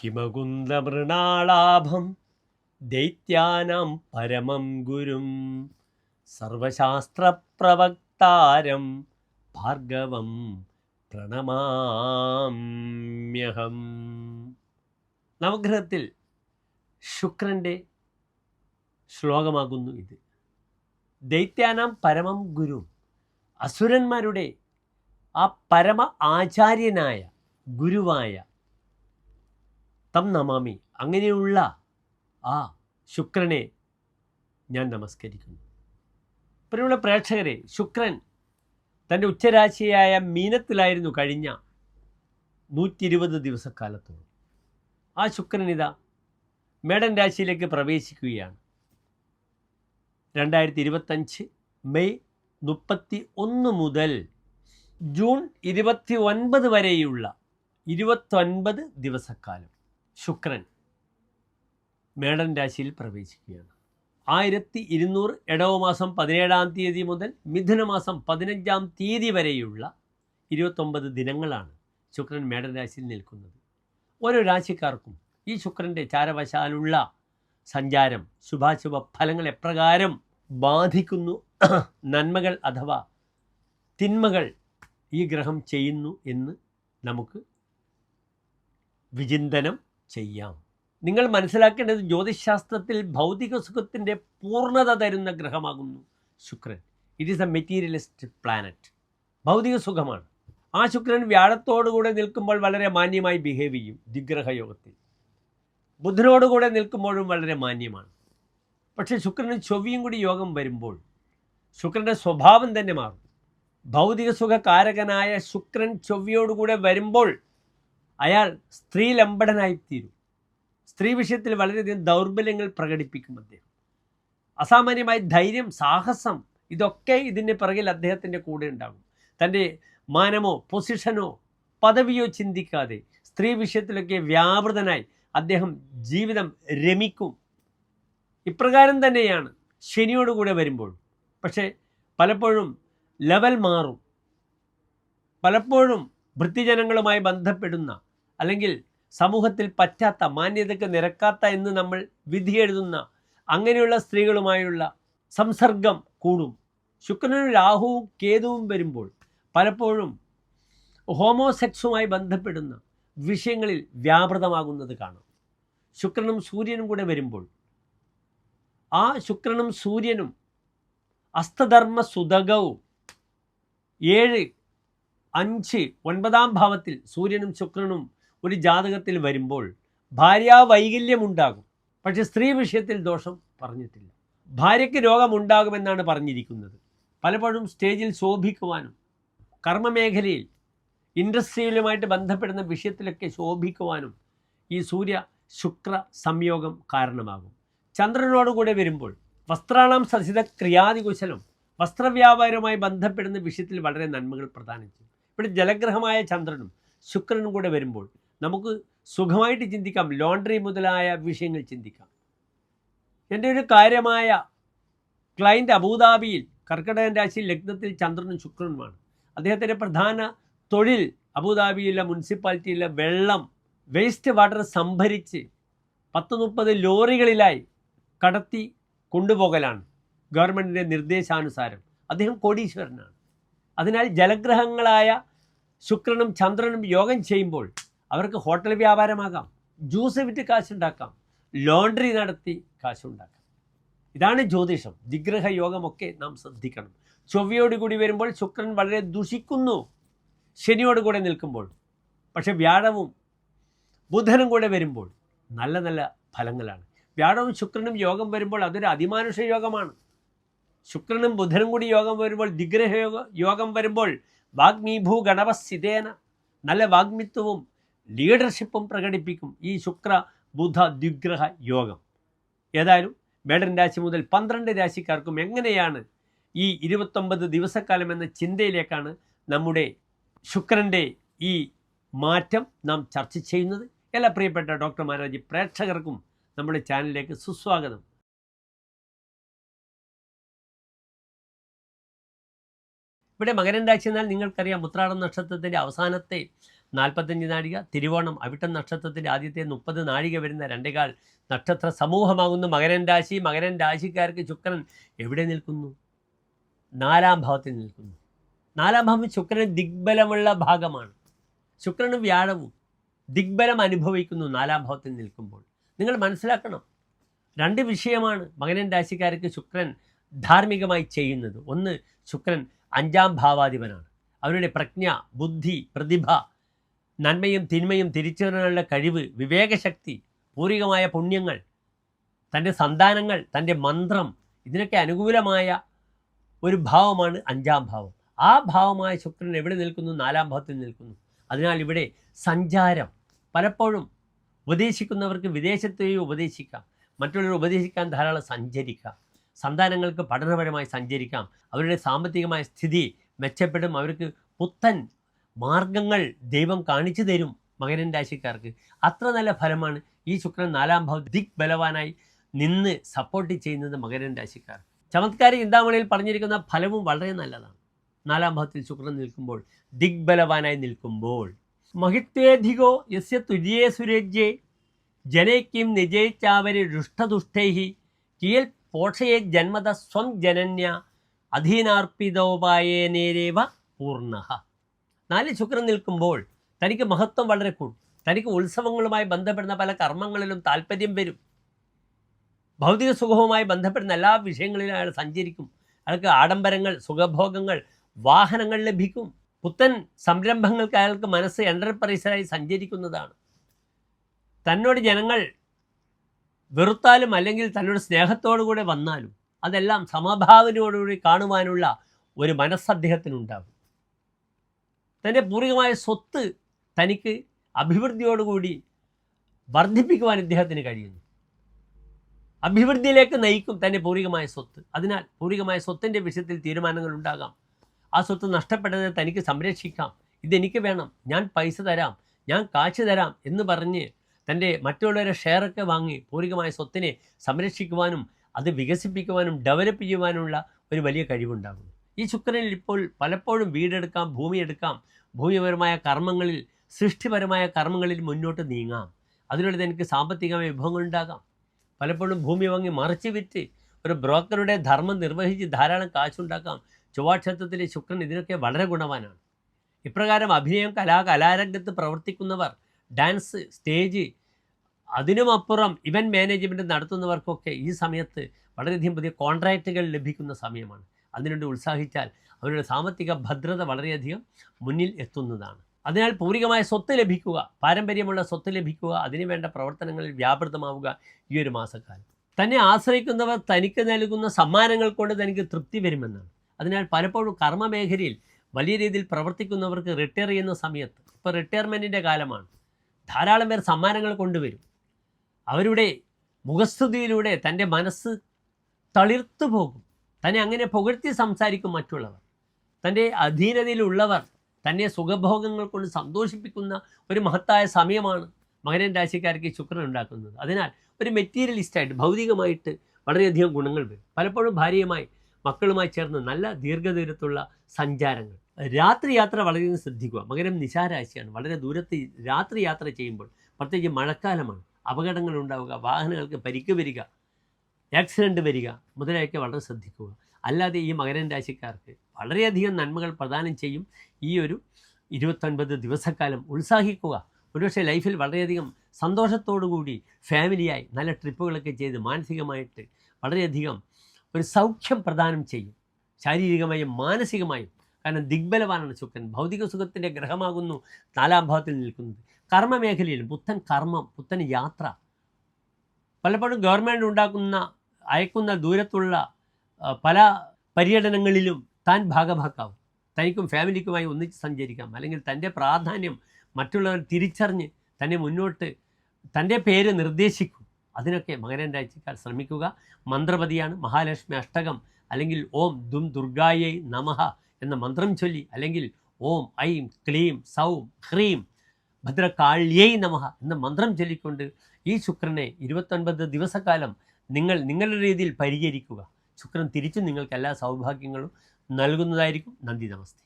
ഹിമകുന്ദമൃണാളാഭം ദൈത്യാനാം പരമം ഗുരും സർവശാസ്ത്രപ്രവക്താരം ഭാർഗവം പ്രണമാമ്യഹം. നവഗ്രഹത്തിൽ ശുക്രന്റെ ശ്ലോകമാകുന്നു ഇത്. ദൈത്യാനാം പരമം ഗുരു അസുരന്മാരുടെ ആ പരമ ആചാര്യനായ ഗുരുവായ തം നമാമി. അങ്ങനെയുള്ള ആ ശുക്രനെ ഞാൻ നമസ്കരിക്കുന്നു. പ്രിയമുള്ള പ്രേക്ഷകരെ ശുക്രൻ തന്റെ ഉച്ചരാശിയായ മീനത്തിലായിരുന്നു കഴിഞ്ഞ നൂറ്റി ഇരുപത് ദിവസക്കാലത്തോളം. ആ ശുക്രൻ ഇതാ മേടൻ രാശിയിലേക്ക് പ്രവേശിക്കുകയാണ്. രണ്ടായിരത്തി ഇരുപത്തഞ്ച് മെയ് മുപ്പത്തി ഒന്ന് മുതൽ ജൂൺ ഇരുപത്തി ഒൻപത് വരെയുള്ള ഇരുപത്തൊൻപത് ദിവസക്കാലം. ശുക്രൻ മേടൻ രാശിയിൽ പ്രവേശിക്കുകയാണ്. ആയിരത്തി ഇരുന്നൂറ് ഇടവ മാസം പതിനേഴാം തീയതി മുതൽ മിഥുന മാസം പതിനഞ്ചാം തീയതി വരെയുള്ള ഇരുപത്തൊമ്പത് ദിനങ്ങളാണ് ശുക്രൻ മേടൻ രാശിയിൽ നിൽക്കുന്നത്. ഓരോ രാശിക്കാർക്കും ഈ ശുക്രന്റെ ചാരവശാലുള്ള സഞ്ചാരം ശുഭാശുഭ ഫലങ്ങൾ എപ്രകാരം ബാധിക്കുന്നു നന്മകൾ അഥവാ തിന്മകൾ ഈ ഗ്രഹം ചെയ്യുന്നു എന്ന് നമുക്ക് വിചിന്തനം ചെയ്യാം. നിങ്ങൾ മനസ്സിലാക്കേണ്ടത് ജ്യോതിശാസ്ത്രത്തിൽ ഭൗതിക സുഖത്തിന്റെ പൂർണത തരുന്ന ഗ്രഹമാകുന്നു ശുക്രൻ. It is a materialist planet ഭൗതിക സുഖമാണ്. ആ ശുക്രൻ വ്യാഴത്തോടുകൂടെ നിൽക്കുമ്പോൾ വളരെ മാന്യമായി ബിഹേവ് ചെയ്യും ദിഗ്രഹയോഗത്തിൽ ബുധനോടുകൂടെ നിൽക്കുമ്പോഴും വളരെ മാന്യമാണ്. പക്ഷേ ശുക്രന് ചൊവ്വയും കൂടി യോഗം വരുമ്പോൾ ശുക്രന്റെ സ്വഭാവം തന്നെ മാറും. ഭൗതിക സുഖകാരകനായ ശുക്രൻ ചൊവ്വയോടുകൂടെ വരുമ്പോൾ അയാൾ സ്ത്രീ ലംബടനായിത്തീരും സ്ത്രീ വിഷയത്തിൽ വളരെയധികം ദൗർബല്യങ്ങൾ പ്രകടിപ്പിക്കും അദ്ദേഹം. അസാമാന്യമായ ധൈര്യം സാഹസം ഇതൊക്കെ ഇതിന്റെ പിറകിൽ അദ്ദേഹത്തിന്റെ കൂടെ ഉണ്ടാകും. തന്റെ മാനമോ പൊസിഷനോ പദവിയോ ചിന്തിക്കാതെ സ്ത്രീ വിഷയത്തിലൊക്കെ വ്യാപൃതനായി അദ്ദേഹം ജീവിതം രമിക്കും. ഇപ്രകാരം തന്നെയാണ് ശനിയോടുകൂടെ വരുമ്പോൾ. പക്ഷേ പലപ്പോഴും ലെവൽ മാറും. പലപ്പോഴും വൃത്തിജനങ്ങളുമായി ബന്ധപ്പെടുന്ന അല്ലെങ്കിൽ സമൂഹത്തിൽ പറ്റാത്ത മാന്യതയ്ക്ക് നിരക്കാത്ത എന്ന് നമ്മൾ വിധി എഴുതുന്ന അങ്ങനെയുള്ള സ്ത്രീകളുമായുള്ള സംസർഗം കൂടും. ശുക്രനും രാഹുവും കേതുവും വരുമ്പോൾ പലപ്പോഴും ഹോമോസെക്സുമായി ബന്ധപ്പെടുന്ന വിഷയങ്ങളിൽ വ്യാപൃതമാകുന്നത് കാണാം. ശുക്രനും സൂര്യനും കൂടെ വരുമ്പോൾ ആ ശുക്രനും സൂര്യനും അസ്തധർമ്മ സുതകവും ഏഴ് അഞ്ച് ഒൻപതാം ഭാവത്തിൽ സൂര്യനും ശുക്രനും ഒരു ജാതകത്തിൽ വരുമ്പോൾ ഭാര്യാ വൈകല്യമുണ്ടാകും. പക്ഷെ സ്ത്രീ വിഷയത്തിൽ ദോഷം പറഞ്ഞിട്ടില്ല. ഭാര്യയ്ക്ക് രോഗമുണ്ടാകുമെന്നാണ് പറഞ്ഞിരിക്കുന്നത്. പലപ്പോഴും സ്റ്റേജിൽ ശോഭിക്കുവാനും കർമ്മമേഖലയിൽ ഇൻഡസ്ട്രിയിലുമായിട്ട് ബന്ധപ്പെടുന്ന വിഷയത്തിലൊക്കെ ശോഭിക്കുവാനും ഈ സൂര്യ ശുക്ര സംയോഗം കാരണമാകും. ചന്ദ്രനോടുകൂടെ വരുമ്പോൾ വസ്ത്രാണം സസിത ക്രിയാതികുശലം വസ്ത്രവ്യാപാരവുമായി ബന്ധപ്പെടുന്ന വിഷയത്തിൽ വളരെ നന്മകൾ പ്രദാനം ചെയ്യും. ഇവിടെ ജലഗ്രഹമായ ചന്ദ്രനും ശുക്രനും കൂടെ വരുമ്പോൾ നമുക്ക് സുഖമായിട്ട് ചിന്തിക്കാം. ലോണ്ടറി മുതലായ വിഷയങ്ങൾ ചിന്തിക്കാം. എന്റെ ഒരു കാര്യമായ ക്ലൈന്റ് അബുദാബിയിൽ കർക്കിടകൻ രാശി ലഗ്നത്തിൽ ചന്ദ്രനും ശുക്രനുമാണ്. അദ്ദേഹത്തിന്റെ പ്രധാന തൊഴിൽ അബുദാബിയിലെ മുനിസിപ്പാലിറ്റിയിലെ വെള്ളം വേസ്റ്റ് വാട്ടർ സംഭരിച്ച് പത്ത് മുപ്പത് ലോറികളിലായി കടത്തി കൊണ്ടുപോകലാണ്. ഗവൺമെന്റിന്റെ നിർദ്ദേശാനുസാരം. അദ്ദേഹം കോടീശ്വരനാണ്. അതിനാൽ ജലഗ്രഹങ്ങളായ ശുക്രനും ചന്ദ്രനും യോഗം ചെയ്യുമ്പോൾ അവർക്ക് ഹോട്ടൽ വ്യാപാരമാകാം ജ്യൂസ് വിറ്റ് കാശുണ്ടാക്കാം ലോണ്ടറി നടത്തി കാശുണ്ടാക്കാം. ഇതാണ് ജ്യോതിഷം. ദിഗ്രഹ യോഗമൊക്കെ നാം ശ്രദ്ധിക്കണം. ചൊവ്വയോട് കൂടി വരുമ്പോൾ ശുക്രൻ വളരെ ദുഷിക്കുന്നു. ശനിയോട് കൂടെ നിൽക്കുമ്പോൾ പക്ഷെ വ്യാഴവും ബുധനും കൂടെ വരുമ്പോൾ നല്ല നല്ല ഫലങ്ങളാണ്. വ്യാഴവും ശുക്രനും യോഗം വരുമ്പോൾ അതൊരു അതിമാനുഷ യോഗമാണ്. ശുക്രനും ബുധനും കൂടി യോഗം വരുമ്പോൾ ദിഗ്രഹ യോഗ വരുമ്പോൾ വാഗ്മീഭൂ ഗണപസ്ഥിതേന നല്ല വാഗ്മിത്വവും ലീഡർഷിപ്പും പ്രകടിപ്പിക്കും ഈ ശുക്ര ബുധ ദ്വിഗ്രഹ യോഗം. ഏതായാലും മേടൻ രാശി മുതൽ പന്ത്രണ്ട് രാശിക്കാർക്കും എങ്ങനെയാണ് ഈ ഇരുപത്തൊമ്പത് ദിവസക്കാലം എന്ന ചിന്തയിലേക്കാണ് നമ്മുടെ ശുക്രന്റെ ഈ മാറ്റം നാം ചർച്ച ചെയ്യുന്നത്. എല്ലാ പ്രിയപ്പെട്ട ഡോക്ടർ മാരാജി പ്രേക്ഷകർക്കും നമ്മുടെ ചാനലിലേക്ക് സുസ്വാഗതം. ഇവിടെ മകരൻ രാശി എന്നാൽ നിങ്ങൾക്കറിയാം ഉത്രാടം നക്ഷത്രത്തിന്റെ അവസാനത്തെ നാൽപ്പത്തഞ്ച് നാഴിക തിരുവോണം അവിട്ടം നക്ഷത്രത്തിന്റെ ആദ്യത്തെ മുപ്പത് നാഴിക വരുന്ന രണ്ടേകാൽ നക്ഷത്ര സമൂഹമാകുന്നു. മകരൻ രാശി മകരൻ രാശിക്കാർക്ക് ശുക്രൻ എവിടെ നിൽക്കുന്നു? നാലാം ഭാവത്തിൽ നിൽക്കുന്നു. നാലാം ഭാവം ശുക്രന് ദിഗ്ബലമുള്ള ഭാഗമാണ്. ശുക്രനും വ്യാഴവും ദിഗ്ബലം അനുഭവിക്കുന്നു നാലാം ഭാവത്തിൽ നിൽക്കുമ്പോൾ. നിങ്ങൾ മനസ്സിലാക്കണം. രണ്ട് വിഷയമാണ് മകനൻ രാശിക്കാർക്ക് ശുക്രൻ ധാർമ്മികമായി ചെയ്യുന്നത്. ഒന്ന് ശുക്രൻ അഞ്ചാം ഭാവാധിപനാണ്. അവരുടെ പ്രജ്ഞ ബുദ്ധി പ്രതിഭ നന്മയും തിന്മയും തിരിച്ചറിയാനുള്ള കഴിവ് വിവേകശക്തി പൂർവികമായ പുണ്യങ്ങൾ തന്റെ സന്താനങ്ങൾ തന്റെ മന്ത്രം ഇതിനൊക്കെ അനുകൂലമായ ഒരു ഭാവമാണ് അഞ്ചാം ഭാവം. ആ ഭാവമായ ശുക്രൻ എവിടെ നിൽക്കുന്നു? നാലാം ഭാവത്തിൽ നിൽക്കുന്നു. അതിനാൽ ഇവിടെ സഞ്ചാരം. പലപ്പോഴും ഉപദേശിക്കുന്നവർക്ക് വിദേശത്തെയും ഉപദേശിക്കാം. മറ്റുള്ളവർ ഉപദേശിക്കാൻ ധാരാളം സഞ്ചരിക്കാം. സന്താനങ്ങൾക്ക് പഠനപരമായി സഞ്ചരിക്കാം. അവരുടെ സാമ്പത്തികമായ സ്ഥിതി മെച്ചപ്പെടും. അവർക്ക് പുത്തൻ മാർഗങ്ങൾ ദൈവം കാണിച്ചു തരും മകരൻ രാശിക്കാർക്ക്. അത്ര നല്ല ഫലമാണ് ഈ ശുക്രൻ നാലാം ഭാവം ദിക് ബലവാനായി നിന്ന് സപ്പോർട്ട് ചെയ്യുന്നത് മകരൻ രാശിക്കാർ. ചമത്കാര ചിന്താമണിയിൽ പറഞ്ഞിരിക്കുന്ന ഫലവും വളരെ നല്ലതാണ്. നാലാം ഭാവത്തിൽ ശുക്രൻ നിൽക്കുമ്പോൾ ദിഗ്ബലവാനായി നിൽക്കുമ്പോൾ മഹിത്വേധികോ യസ്യ തുര്യേ സുരജ്യേ ജനയ്ക്കും നിജയിച്ചാവരെ രുഷ്ടദുഷ്ടേഹി കിയൽ പോഷയെ ജന്മത സ്വം ജനന്യ അധീനാർപ്പിതോപായേനേരേവ പൂർണ. നാല് ശുക്രൻ നിൽക്കുമ്പോൾ തനിക്ക് മഹത്വം വളരെ കൂടും. തനിക്ക് ഉത്സവങ്ങളുമായി ബന്ധപ്പെടുന്ന പല കർമ്മങ്ങളിലും താല്പര്യം വരും. ഭൗതിക സുഖവുമായി ബന്ധപ്പെടുന്ന എല്ലാ വിഷയങ്ങളിലും അയാൾ സഞ്ചരിക്കും. അയാൾക്ക് ആഡംബരങ്ങൾ സുഖഭോഗങ്ങൾ വാഹനങ്ങൾ ലഭിക്കും. പുത്തൻ സംരംഭങ്ങൾക്ക് അയാൾക്ക് മനസ്സ് എന്റർപ്രൈസറായി സഞ്ചരിക്കുന്നതാണ്. തന്നോട് ജനങ്ങൾ വെറുത്താലും അല്ലെങ്കിൽ തന്നോട് സ്നേഹത്തോടു കൂടെ വന്നാലും അതെല്ലാം സമഭാവനയോടുകൂടി കാണുവാനുള്ള ഒരു മനസ്സ് അദ്ദേഹത്തിനുണ്ടാകും തന്റെ പൂർവികമായ സ്വത്ത് തനിക്ക് അഭിവൃദ്ധിയോടുകൂടി വർദ്ധിപ്പിക്കുവാൻ ഇദ്ദേഹത്തിന് കഴിയുന്നു. അഭിവൃദ്ധിയിലേക്ക് നയിക്കും തന്റെ പൂർവികമായ സ്വത്ത്. അതിനാൽ പൂർവികമായ സ്വത്തിന്റെ വിഷയത്തിൽ തീരുമാനങ്ങൾ ഉണ്ടാകാം. ആ സ്വത്ത് നഷ്ടപ്പെട്ടത് തനിക്ക് സംരക്ഷിക്കാം. ഇതെനിക്ക് വേണം. ഞാൻ പൈസ തരാം. ഞാൻ കാശ് തരാം എന്ന് പറഞ്ഞ് തന്റെ മറ്റുള്ളവരെ ഷെയറൊക്കെ വാങ്ങി പൂർവികമായ സ്വത്തിനെ സംരക്ഷിക്കുവാനും അത് വികസിപ്പിക്കുവാനും ഡെവലപ്പ് ചെയ്യുവാനുമുള്ള ഒരു വലിയ കഴിവുണ്ടാകുന്നു. ഈ ശുക്രനിൽ ഇപ്പോൾ പലപ്പോഴും വീടെടുക്കാം ഭൂമിയെടുക്കാം ഭൂമിപരമായ കർമ്മങ്ങളിൽ സൃഷ്ടിപരമായ കർമ്മങ്ങളിൽ മുന്നോട്ട് നീങ്ങാം. അതിനുള്ളത് എനിക്ക് സാമ്പത്തികമായ വിഭവങ്ങൾ ഉണ്ടാകാം. പലപ്പോഴും ഭൂമി വാങ്ങി മറിച്ച് വിറ്റ് ഒരു ബ്രോക്കറുടെ ധർമ്മം നിർവഹിച്ച് ധാരാളം കാശുണ്ടാക്കാം ചൊവ്വാക്ഷേത്രത്തിലെ ശുക്രൻ ഇതിനൊക്കെ വളരെ ഗുണവാനാണ്. ഇപ്രകാരം അഭിനയം കലാ കലാരംഗത്ത് പ്രവർത്തിക്കുന്നവർ ഡാൻസ് സ്റ്റേജ് അതിനുമപ്പുറം ഇവന്റ് മാനേജ്മെന്റ് നടത്തുന്നവർക്കൊക്കെ ഈ സമയത്ത് വളരെയധികം പുതിയ കോൺട്രാക്റ്റുകൾ ലഭിക്കുന്ന സമയമാണ്. അതിനുവേണ്ടി ഉത്സാഹിച്ചാൽ അവരുടെ സാമ്പത്തിക ഭദ്രത വളരെയധികം മുന്നിൽ എത്തുന്നതാണ്. അതിനാൽ പൂർവികമായ സ്വത്ത് ലഭിക്കുക പാരമ്പര്യമുള്ള സ്വത്ത് ലഭിക്കുക അതിനുവേണ്ട പ്രവർത്തനങ്ങളിൽ വ്യാപൃതമാവുക ഈ ഒരു മാസക്കാലം. തന്നെ ആശ്രയിക്കുന്നവർ തനിക്ക് നൽകുന്ന സമ്മാനങ്ങൾ കൊണ്ട് തനിക്ക് തൃപ്തി വരുമെന്നാണ്. അതിനാൽ പലപ്പോഴും കർമ്മമേഖലയിൽ വലിയ രീതിയിൽ പ്രവർത്തിക്കുന്നവർക്ക് റിട്ടയർ ചെയ്യുന്ന സമയത്ത് ഇപ്പോൾ റിട്ടയർമെന്റിന്റെ കാലമാണ്. ധാരാളം പേർ സമ്മാനങ്ങൾ കൊണ്ടുവരും. അവരുടെ മുഖസ്തുതിയിലൂടെ തന്റെ മനസ്സ് തളിർത്തു പോകും തന്നെ അങ്ങനെ പുകഴ്ത്തി സംസാരിക്കും മറ്റുള്ളവർ. തന്റെ അധീനതയിലുള്ളവർ തന്നെ സുഖഭോഗങ്ങൾ കൊണ്ട് സന്തോഷിപ്പിക്കുന്ന ഒരു മഹത്തായ സമയമാണ് മകരൻ രാശിക്കാർക്ക് ശുക്രൻ ഉണ്ടാക്കുന്നത്. അതിനാൽ ഒരു മെറ്റീരിയലിസ്റ്റായിട്ട് ഭൗതികമായിട്ട് വളരെയധികം ഗുണങ്ങൾ വരും. പലപ്പോഴും ഭാര്യയുമായി മക്കളുമായി ചേർന്ന് നല്ല ദീർഘദൂരത്തുള്ള സഞ്ചാരങ്ങൾ. രാത്രി യാത്ര വളരെയധികം ശ്രദ്ധിക്കുക. മകരം നിശാരാശിയാണ്. വളരെ ദൂരത്ത് രാത്രി യാത്ര ചെയ്യുമ്പോൾ പ്രത്യേകിച്ച് മഴക്കാലമാണ്. അപകടങ്ങൾ ഉണ്ടാവുക വാഹനങ്ങൾക്ക് പരിക്ക് വരിക ആക്സിഡന്റ് വരിക മുതലായൊക്കെ വളരെ ശ്രദ്ധിക്കുക. അല്ലാതെ ഈ മകരൻ രാശിക്കാർക്ക് വളരെയധികം നന്മകൾ പ്രദാനം ചെയ്യും ഈ ഒരു ഇരുപത്തൊൻപത് ദിവസക്കാലം. ഉത്സാഹിക്കുക. ഒരുപക്ഷെ ലൈഫിൽ വളരെയധികം കൂടി ഫാമിലിയായി നല്ല ട്രിപ്പുകളൊക്കെ ചെയ്ത് മാനസികമായിട്ട് വളരെയധികം ഒരു സൗഖ്യം പ്രദാനം ചെയ്യും. ശാരീരികമായും മാനസികമായും. കാരണം ദിഗ്ബലവാനാണ് ശുക്രൻ. ഭൗതിക സുഖത്തിന്റെ ഗ്രഹമാകുന്നു. നാലാം ഭാവത്തിൽ നിൽക്കുന്നത്. കർമ്മമേഖലയിൽ പുത്തൻ കർമ്മം പുത്തൻ യാത്ര. പലപ്പോഴും ഗവൺമെന്റ് ഉണ്ടാക്കുന്ന അയക്കുന്ന ദൂരത്തുള്ള പല പര്യടനങ്ങളിലും താൻ ഭാഗഭാക്കാവും. തനിക്കും ഫാമിലിക്കുമായി ഒന്നിച്ച് സഞ്ചരിക്കാം. അല്ലെങ്കിൽ തന്റെ പ്രാധാന്യം മറ്റുള്ളവർ തിരിച്ചറിഞ്ഞ് തന്നെ മുന്നോട്ട് തന്റെ പേര് നിർദ്ദേശിക്കും. അതിനൊക്കെ മകരൻ രാജ്യക്കാർ ശ്രമിക്കുക. മന്ത്രപതിയാണ് മഹാലക്ഷ്മി അഷ്ടകം അല്ലെങ്കിൽ ഓം ദും ദുർഗായൈ നമഹ എന്ന മന്ത്രം ചൊല്ലി അല്ലെങ്കിൽ ഓം ഐം ക്ലീം സൗം ഹ്രീം ഭദ്രകാള്യൈ നമഹ എന്ന മന്ത്രം ചൊല്ലിക്കൊണ്ട് ഈ ശുക്രനെ ഇരുപത്തൊൻപത് ദിവസക്കാലം നിങ്ങൾ നിങ്ങളുടെ രീതിയിൽ പരിചരിക്കുക ശുക്രൻ തിരിച്ചും നിങ്ങൾക്ക് എല്ലാ സൗഭാഗ്യങ്ങളും നൽകുന്നതായിരിക്കും. നന്ദി നമസ്തേ.